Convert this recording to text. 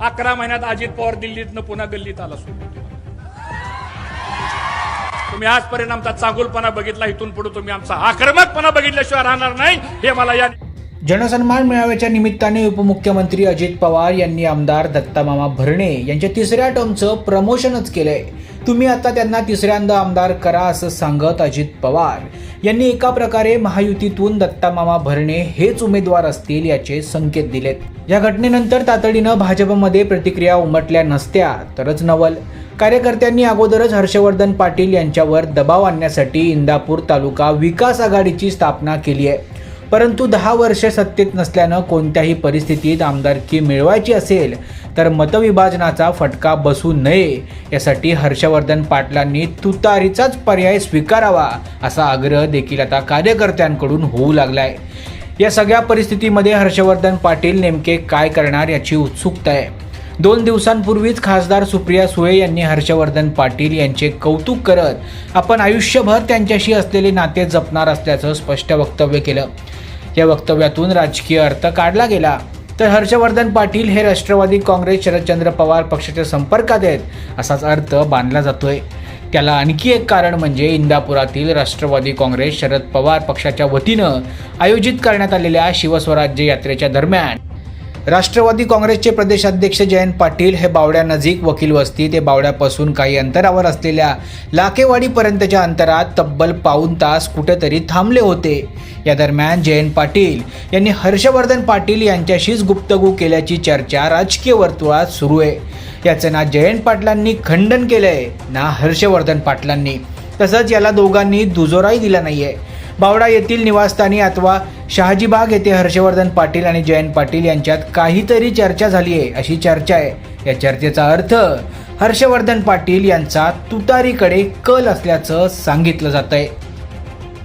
अकरा महिन्यात अजित पवार दिल्लीतनं पुन्हा गल्लीत आला सोडून. तुम्ही आजपर्यंत आमचा चांगुलपणा बघितला इथून पुढे तुम्ही आमचा आक्रमकपणा बघितल्याशिवाय राहणार नाही. हे मला या जनसन्मान मेळाव्याच्या निमित्ताने उपमुख्यमंत्री अजित पवार यांनी आमदार दत्तामामा भरणे यांच्या तिसऱ्या टर्मचं प्रमोशनच केलंय. तुम्ही आता त्यांना तिसऱ्यांदा आमदार करा असं सांगत अजित पवार यांनी एका प्रकारे महायुतीतून दत्तामामा भरणे हेच उमेदवार असतील याचे संकेत दिलेत. या घटनेनंतर तातडीनं भाजपमध्ये प्रतिक्रिया उमटल्या नसत्या तरच नवल. कार्यकर्त्यांनी अगोदरच हर्षवर्धन पाटील यांच्यावर दबाव आणण्यासाठी इंदापूर तालुका विकास आघाडीची स्थापना केली आहे. परंतु दहा वर्ष सत्तेत नसल्यानं कोणत्याही परिस्थितीत आमदारकी मिळवायची असेल तर मतविभाजनाचा फटका बसू नये. यासाठी हर्षवर्धन पाटलांनी तुतारीचाच पर्याय स्वीकारावा असा आग्रह देखील आता कार्यकर्त्यांकडून होऊ लागलाय. या सगळ्या परिस्थितीमध्ये हर्षवर्धन पाटील नेमके काय करणार याची उत्सुकता आहे. दोन दिवसांपूर्वीच खासदार सुप्रिया सुळे यांनी हर्षवर्धन पाटील यांचे कौतुक करत आपण आयुष्यभर त्यांच्याशी असलेले नाते जपणार असल्याचं स्पष्ट वक्तव्य केलं. या वक्तव्यातून राजकीय अर्थ काढला गेला. तर हर्षवर्धन पाटील हे राष्ट्रवादी काँग्रेस शरदचंद्र पवार पक्षाच्या संपर्कात आहेत असाच अर्थ बांधला जातोय. त्याला आणखी एक कारण म्हणजे इंदापुरातील राष्ट्रवादी काँग्रेस शरद पवार पक्षाच्या वतीनं आयोजित करण्यात आलेल्या शिवस्वराज्य यात्रेच्या दरम्यान राष्ट्रवादी काँग्रेसचे प्रदेशाध्यक्ष जयंत पाटील हे बावड्यानजीक वकील वस्ती ते बावड्यापासून काही अंतरावर असलेल्या लाकेवाडीपर्यंतच्या अंतरात तब्बल पाऊन तास कुठेतरी थांबले होते. या दरम्यान जयंत पाटील यांनी हर्षवर्धन पाटील यांच्याशीच गुप्तगू केल्याची चर्चा राजकीय वर्तुळात सुरू आहे. याचं ना जयंत पाटलांनी खंडन केलंय ना हर्षवर्धन पाटलांनी. तसंच याला दोघांनी दुजोराही दिला नाही आहे बावडा येथील निवासस्थानी अथवा शहाजीबाग येथे हर्षवर्धन पाटील आणि जयंत पाटील यांच्यात काहीतरी चर्चा झाली आहे अशी चर्चा आहे. या चर्चेचा अर्थ हर्षवर्धन पाटील यांचा तुतारीकडे कल असल्याचं सांगितलं जात आहे